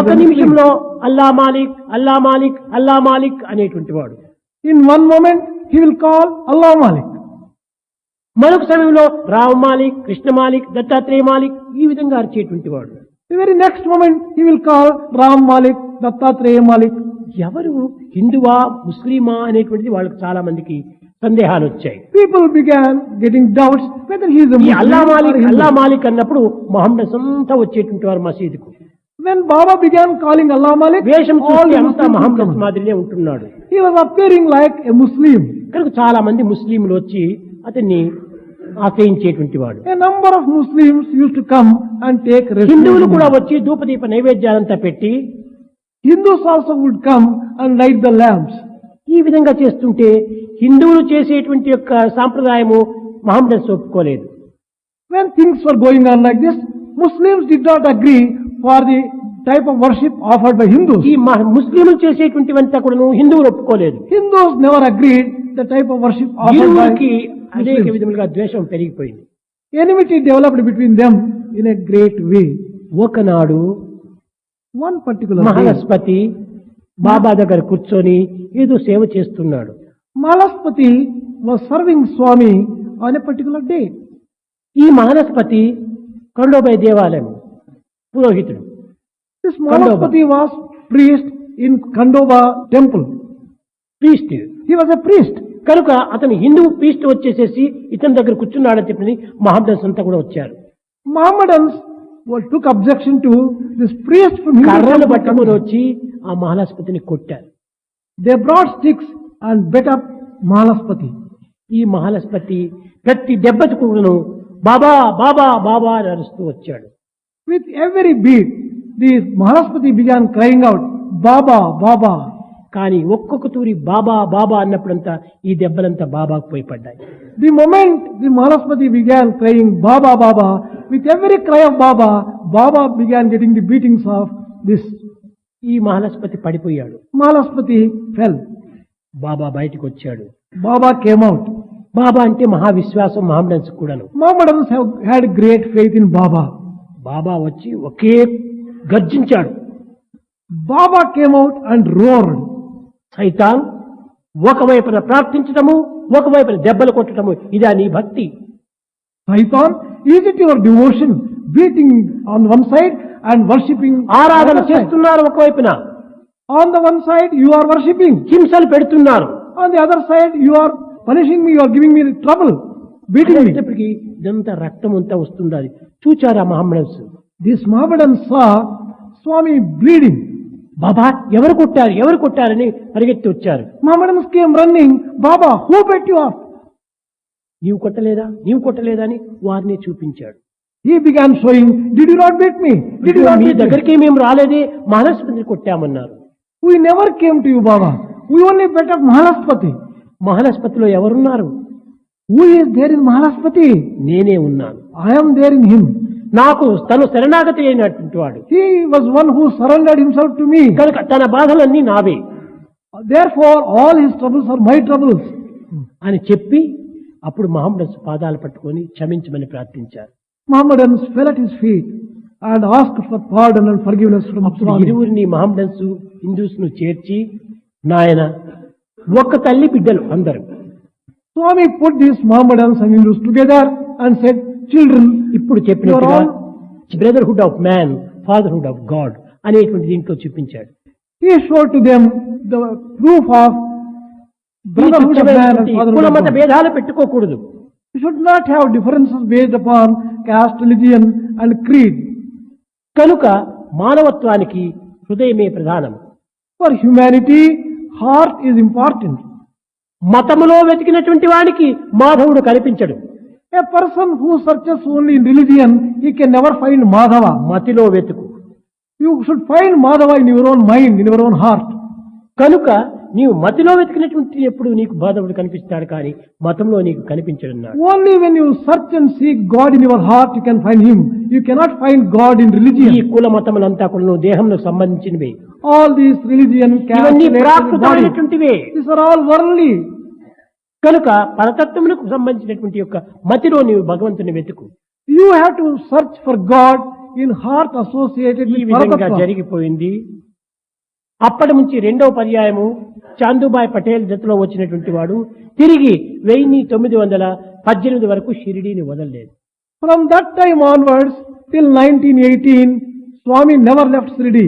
ఒక నిమిషంలో అల్లా మాలిక్ అల్లా మాలిక్ అల్లా మాలిక్ అనేటువంటి వాడు. In one moment he will call Allah Malik. మరొక సమయంలో రామ్ మాలిక్ కృష్ణ మాలిక్ దత్తాత్రేయ మాలిక్ ఈ విధంగా అరిచేటువంటి వాడు. Very next moment he will call Ram Malik Dattatreya Malik. ఎవరు? హిందువా? ముస్లిమా? అనేటువంటిది వాళ్ళకి చాలా మందికి సందేహాలు వచ్చాయి. People began getting doubts Allah Malik Allah Malik అన్నప్పుడు మొహమ్మద్ అంతా వచ్చేటువంటి వారు మసీదుకు. When Baba began calling Allah Malik, వేషం చూస్తే అంతా మహమ్మద్. మాదిరినే ఉంటున్నాడు He was appearing like a Muslim. కనుక చాలా మంది ముస్లింలు వచ్చి అతన్ని ఆశ్రయించేటువంటి వాడు of Muslims used to come and take refuge. హిందువులు కూడా. వచ్చి ధూపదీప నైవేద్యాలంతా పెట్టి Hindus also would come and light the lamps. ఈ విధంగా చేస్తుంటే హిందువులు చేసేటువంటి యొక్క సాంప్రదాయము మహమ్మద్ ఒప్పుకోలేదు When things were going on like this, Muslims did not agree for the type of worship offered by Hindu ఈ ముస్లింలు చేసేటువంటి అంతా కూడా హిందువులు ఒప్పుకోలేదు. Hindu never agree the type of worship offered by అనేక విధములుగా ద్వేషం పెరిగిపోయింది. Enmity developed between them in a great way ఒకనాడు వన్ పర్టికులర్ మహాస్పతి బాబా దగ్గర కూర్చొని ఏదో సేవ చేస్తున్నాడు. Mahalsapati was serving Swami on a particular day ఈ మహానస్పతి రెండో దేవాలయం. పురోహితుడు. ఇన్ ఖండోబా టెంపుల్ ప్రీస్ట్ ఈ వాజ్ ప్రీస్ట్ కనుక అతను హిందూ ప్రీస్ట్ వచ్చేసేసి ఇతని దగ్గర కూర్చున్నాడని చెప్పి మహమ్మడన్స్ అంతా కూడా వచ్చారు. Mohammedans took objection to this priest కర్రలు వచ్చి ఆ మహాలస్పతిని కొట్టారు. They brought sticks and beat up Mahalsapati ఈ మహాలస్పతి ప్రతి దెబ్బతి కూడాను బాబా బాబా బాబా అని అరుస్తూ వచ్చాడు with every beat the Mahalsapati began crying out Baba Baba కానీ ఒక్కొక్క తూరి బాబా బాబా అన్నప్పుడంతా ఈ దెబ్బలంతా బాబాకు పోయి పడ్డాయి the moment the Mahalsapati began crying Baba Baba with every cry of Baba Baba began getting the beatings of this ఈ మహాలస్పతి పడిపోయాడు మహాలస్పతి ఫెల్ బాబా బయటకు వచ్చాడు బాబా కేమ్ అవుట్ బాబా అంటే మహావిశ్వాసం మహమ్మడన్స్ కూడాను. Mohammedans had great faith in Baba Baba వచ్చి ఒకే గర్జించాడు. బాబా కేమౌట్ అండ్ రోర్ సైతాన్ ఒకవైపున ప్రార్థించటము ఒకవైపున దెబ్బలు కొట్టడము ఇదా నీ భక్తి. సైతాన్ is it your devotion beating on one side and worshipping ఆరాధన చేస్తున్నారు ఒకవైపున. On the one side you are worshipping హింసలు పెడుతున్నారు. On the other side you are punishing me are giving me trouble beating ఇచ్చేప్పటికీ ఇదంతా రక్తం అంతా వస్తుంది అది? చూచారా మహమ్మడన్స్ దిస్ మహమ్మడన్ సా స్వామి బ్లీడింగ్ బాబా ఎవరు కొట్టారు? ఎవరు కొట్టారని పరిగెత్తి వచ్చారు. మహమ్మడన్స్ ఏం running Baba who beat you off నీవు కొట్టలేదా? నీవు కొట్టలేదా అని వారిని చూపించాడు. ఈ began showing did you not beat me did not me దగ్గరికి మేము రాలేదే. Mahalakshmi కొట్టామన్నారు. We never came to you Baba. We only beat off Mahalakshmi మహాలక్ష్మతిలో ఎవరున్నారు? ఊయస్ దేరిన్ మహాలక్ష్మతి నేనే ఉన్నాను. ఐఎమ్ ఇన్ హిమ్ నాకు తను శరణాగతి అయినటువంటి వాడు. He was one who surrounded himself to me కనుక తన బాధలన్నీ నావే. Therefore all his troubles are my troubles అని చెప్పి అప్పుడు మహమ్మద్ పాదాలు పట్టుకొని క్షమించమని ప్రార్థించారు. Mohammedans fell and ask for pardon and forgiveness from ఇరువురిని Mohammed హిందూస్ను చేర్చి నాయన ఒక్క తల్లి బిడ్డలు అందరు. Swami put this Mohammed together and set children ఇప్పుడు చెప్పిన brotherhood of man fatherhood of God అనేటువంటి దీంట్లో చూపించాడు. ఈ show to them the proof of మత భేదాలు పెట్టుకోకూడదు. You should not have differences based upon caste religion and creed కనుక మానవత్వానికి హృదయమే ప్రధానం. For humanity heart is important మతములో వెతికినటువంటి వాడికి మాధవుడు కనిపించడు a person who searches only in religion you can never find Madhava. మతిలో వెతుకు. You should find Madhava in your own mind in your own heart కనుక నీవు మతిలో వెతికినటువంటి ఎప్పుడు నీకు బాధవుడు కనిపిస్తాడు కానీ మతంలో నీకు కనిపించడున్నాడు. Only when you search and see God in your heart you can find him you cannot find God in religion ఈ కుల మతములంతా కూడా నువ్వు దేహంలో సంబంధించినవి. ఆల్ దీస్ రిలీజియన్ ఇవన్నీ కనుక పరతత్వమునకు సంబంధించినటువంటి యొక్క మతిలో నీవు భగవంతుని వెతుకు. You have to search for God in heart associated విధంగా జరిగిపోయింది. అప్పటి నుంచి రెండవ పర్యాయము చందుబాయ్ పటేల్ జతలో వచ్చినటువంటి వాడు తిరిగి వెయ్యి తొమ్మిది వందల పద్దెనిమిది వరకు షిరిడీని వదలలేదు. From that time onwards till nineteen eighteen Swami never left Shirdi